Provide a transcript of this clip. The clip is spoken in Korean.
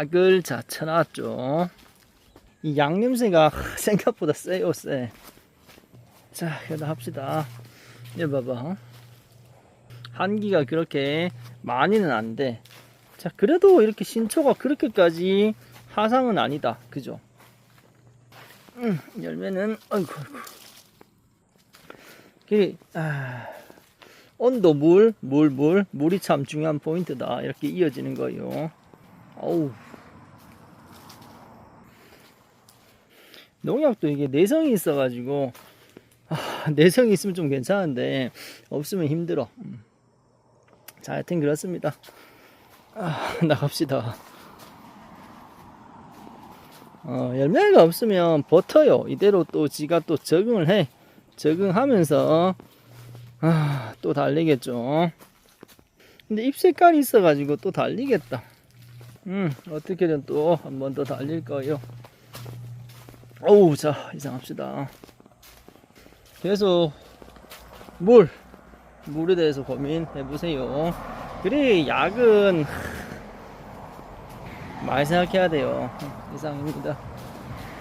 약을 자 쳐놨죠. 이 양냄새가 생각보다 세요 세. 자 그래도 합시다. 이거 봐봐. 한기가 그렇게 많이는 안 돼. 자 그래도 이렇게 신초가 그렇게까지 하상은 아니다. 그죠? 음, 열매는 아이고 아이고. 그 아, 온도 물, 물, 물, 물이 참 중요한 포인트다. 이렇게 이어지는 거요. 어우. 농약도 이게 내성이 있어가지고 아, 내성이 있으면 좀 괜찮은데 없으면 힘들어. 음. 자, 하여튼 그렇습니다. 아, 나갑시다. 어, 열매가 없으면 버텨요. 이대로 또 지가 또 적응을 해. 적응하면서 아, 또 달리겠죠. 근데 잎 색깔이 있어가지고 또 달리겠다. 음, 어떻게든 또 한 번 더 달릴 거예요. 어우, 자, 이상합시다. 계속 물, 물에 대해서 고민해 보세요. 그래, 약은 많이 생각해야 돼요. 이상입니다.